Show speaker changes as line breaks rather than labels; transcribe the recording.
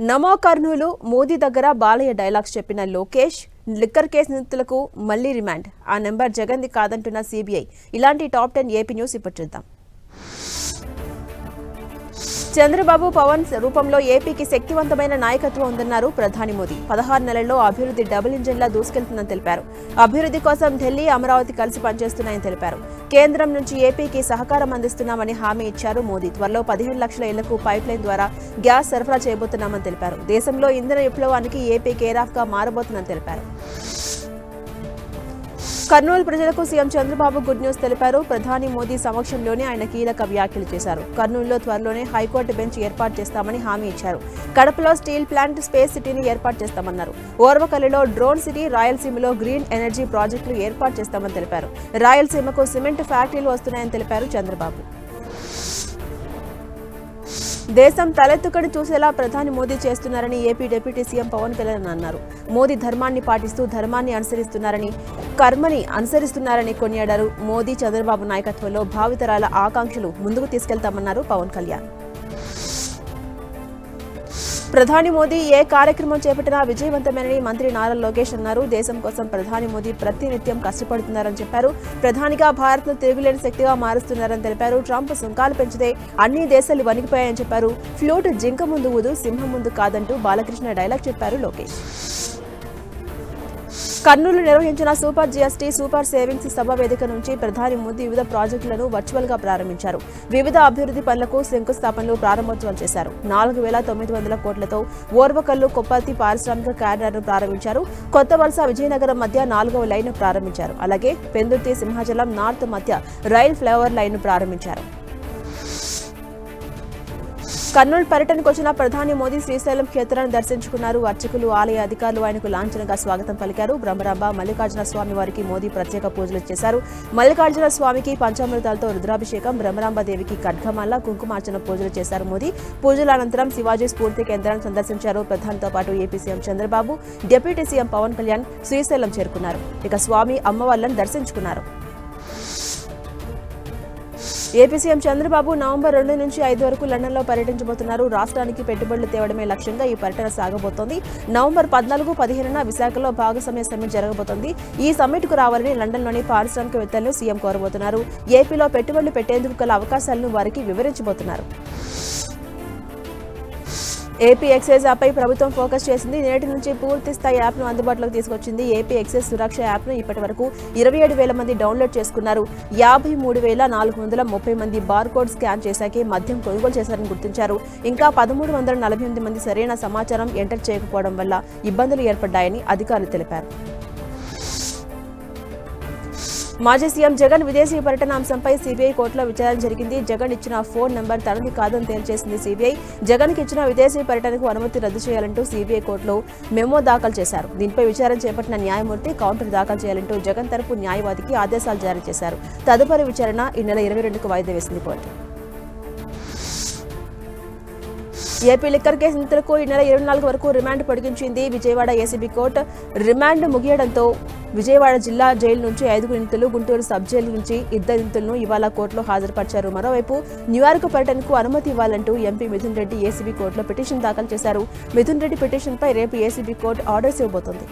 నమో కర్నూలు మోదీ దగ్గర బాలయ్య డైలాగ్స్ చెప్పిన Lokesh liquor case నిందితులకు మళ్ళీ రిమాండ్. ఆ నెంబర్ జగన్ది కాదంటున్న సీబీఐ. ఇలాంటి టాప్ టెన్ ఏపీ న్యూస్ ఇప్పుడు చూద్దాం. చంద్రబాబు పవన్ రూపంలో ఏపీకి శక్తివంతమైన నాయకత్వం ఉందన్నారు ప్రధాని మోదీ. పదహారు నెలల్లో అభివృద్ధి డబుల్ ఇంజిన్లా దూసుకెళ్తుందని తెలిపారు. అభివృద్ధి కోసం ఢిల్లీ అమరావతి కలిసి పనిచేస్తున్నాయని తెలిపారు. కేంద్రం నుంచి ఏపీకి సహకారం అందిస్తున్నామని హామీ ఇచ్చారు మోదీ. త్వరలో పదిహేను లక్షల ఇళ్ళకు పైప్ లైన్ ద్వారా గ్యాస్ సరఫరా చేయబోతున్నామని తెలిపారు. దేశంలో ఇంధన విప్లవానికి ఏపీ కేరాఫ్గా మారబోతుందని తెలిపారు. కర్నూలు ప్రజలకు సీఎం చంద్రబాబు గుడ్ న్యూస్ తెలిపారు. ప్రధాని మోదీ సమక్షంలోనే ఆయన కీలక వ్యాఖ్యలు చేశారు. కర్నూలులో త్వరలోనే హైకోర్టు బెంచ్ ఏర్పాటు చేస్తామని హామీ ఇచ్చారు. కడపలో స్టీల్ ప్లాంట్ స్పేస్ సిటీని ఏర్పాటు చేస్తామన్నారు. ఓర్వకల్లిలో డ్రోన్ సిటీ రాయలసీమలో గ్రీన్ ఎనర్జీ ప్రాజెక్టులు ఏర్పాటు చేస్తామని తెలిపారు. రాయలసీమకు సిమెంట్ ఫ్యాక్టరీలు వస్తున్నాయని తెలిపారు చంద్రబాబు. దేశం తలెత్తుకడి చూసేలా ప్రధాని మోదీ చేస్తున్నారని AP deputy CM Pawan Kalyan అన్నారు. మోదీ ధర్మాన్ని పాటిస్తూ ధర్మాన్ని అనుసరిస్తున్నారని కర్మని అనుసరిస్తున్నారని కొనియాడారు మోదీ చంద్రబాబు నాయకత్వంలో భావితరాల ఆకాంక్షలు ముందుకు తీసుకెళ్తామన్నారు పవన్ కళ్యాణ్. ప్రధాని మోదీ ఏ కార్యక్రమం చేపట్టినా విజయవంతమేనని మంత్రి నారా లోకేష్ అన్నారు. దేశం కోసం ప్రధాని మోదీ ప్రతినిత్యం కష్టపడుతున్నారని చెప్పారు. ప్రధానిగా భారత్ను తిరుగులేని శక్తిగా మారుస్తున్నారని తెలిపారు. ట్రంప్ సుంకాలు పెంచితే అన్ని దేశాలు వణికిపోయాయని చెప్పారు. ఫ్లూట్ జింక ముందు ఊదు సింహం ముందు కాదంటూ బాలకృష్ణ డైలాగ్ చెప్పారు లోకేష్. కర్నూలు నిర్వహించిన సూపర్ జీఎస్టీ సూపర్ సేవింగ్స్ సభ వేదిక నుంచి ప్రధాని మోదీ వివిధ ప్రాజెక్టులను వర్చువల్గా ప్రారంభించారు. వివిధ అభివృద్ధి పనులకు శంకుస్థాపనలు ప్రారంభోత్సవాలు చేశారు. నాలుగు వేల తొమ్మిది వందల కోట్లతో ఓర్వకల్లు కొప్పర్తి పారిశ్రామిక క్యాడర్ను ప్రారంభించారు. కొత్త వలస విజయనగరం మధ్య నాలుగవ లైన్ ప్రారంభించారు. అలాగే పెందుర్తి సింహాచలం నార్త్ మధ్య రైల్ ఫ్లైఓవర్ లైన్ ప్రారంభించారు. కర్నూలు పర్యటనకు వచ్చిన ప్రధాని మోదీ శ్రీశైలం క్షేత్రాన్ని దర్శించుకున్నారు. అర్చకులు ఆలయ అధికారులు ఆయనకు లాంఛనంగా స్వాగతం పలికారు. బ్రహ్మరాంబ మల్లికార్జున స్వామి వారికి మోదీ ప్రత్యేక పూజలు చేశారు. మల్లికార్జున స్వామికి పంచామృతాలతో రుద్రాభిషేకం బ్రహ్మరాంబ దేవికి ఖడ్గమాల కుంకుమార్చన పూజలు చేశారు మోదీ. పూజల అనంతరం శివాజీ స్ఫూర్తి కేంద్రాన్ని సందర్శించారు. ప్రధానితో పాటు AP CM Chandrababu deputy CM Pawan Kalyan Srisailam చేరుకున్నారు. ఇక స్వామి అమ్మవార్లను దర్శించుకున్నారు. ఏపీ సీఎం చంద్రబాబు నవంబర్ రెండు నుంచి ఐదు వరకు లండన్లో పర్యటించబోతున్నారు. రాష్ట్రానికి పెట్టుబడులు తేవడమే లక్ష్యంగా ఈ పర్యటన సాగబోతోంది. నవంబర్ పద్నాలుగు పదిహేనున విశాఖలో భాగస్వామ్య సమ్మిట్ జరగబోతోంది. ఈ సమ్మిట్కు రావాలని లండన్లోని పారిశ్రామికవేత్తలను సీఎం కోరబోతున్నారు. ఏపీలో పెట్టుబడులు పెట్టేందుకు గల అవకాశాలను వారికి వివరించబోతున్నారు. ఏపీ ఎక్సైజ్ యాప్పై ప్రభుత్వం ఫోకస్ చేసింది. నేటి నుంచి పూర్తి స్థాయి యాప్ను అందుబాటులోకి తీసుకొచ్చింది ఏపీ ఎక్సైజ్ సురక్ష యాప్ను. ఇప్పటి వరకు ఇరవై ఏడు వేల మంది డౌన్లోడ్ చేసుకున్నారు. యాభై మూడు వేల నాలుగు వందల ముప్పై మంది బార్ కోడ్ స్కాన్ చేశాకే మద్యం కొనుగోలు చేశారని గుర్తించారు. ఇంకా పదమూడు వందల నలభై ఎనిమిది మంది సరైన సమాచారం ఎంటర్ చేయకపోవడం వల్ల ఇబ్బందులు ఏర్పడ్డాయని అధికారులు తెలిపారు. మాజీ సీఎం జగన్ విదేశీ పర్యటన అంశంపై సీబీఐ కోర్టులో విచారణ జరిగింది. జగన్ ఇచ్చిన ఫోన్ నంబర్ తనది కాదని తేల్చేసింది సీబీఐ. జగన్కి ఇచ్చిన విదేశీ పర్యటనకు అనుమతి రద్దు చేయాలంటూ సీబీఐ కోర్టులో మెమో దాఖలు చేశారు. దీనిపై విచారణ చేపట్టిన న్యాయమూర్తి కౌంటర్ దాఖలు చేయాలంటూ జగన్ తరపు న్యాయవాదికి ఆదేశాలు జారీ చేశారు. తదుపరి విచారణ ఈ నెల ఇరవై రెండుకు వాయిదా వేసింది కోర్టు. ఏపీ లిక్కర్ కేసు నిందితులకు ఈ నెల ఇరవై నాలుగు వరకు రిమాండ్ పొడిగించింది విజయవాడ ఏసీబీ కోర్టు. రిమాండ్ ముగియడంతో విజయవాడ జిల్లా జైలు నుంచి ఐదుగురు నిందితులు గుంటూరు సబ్ జైలు నుంచి ఇద్దరు నిందితులను ఇవాళ కోర్టులో హాజరుపరిచారు. మరోవైపు న్యూయార్క్ పర్యటనకు అనుమతి ఇవ్వాలంటూ ఎంపీ మిథున్ రెడ్డి ఏసీబీ కోర్టులో పిటిషన్ దాఖలు చేశారు. మిథున్ రెడ్డి పిటిషన్పై రేపు ఏసీబీ కోర్టు ఆర్డర్స్ ఇవ్వబోతోంది.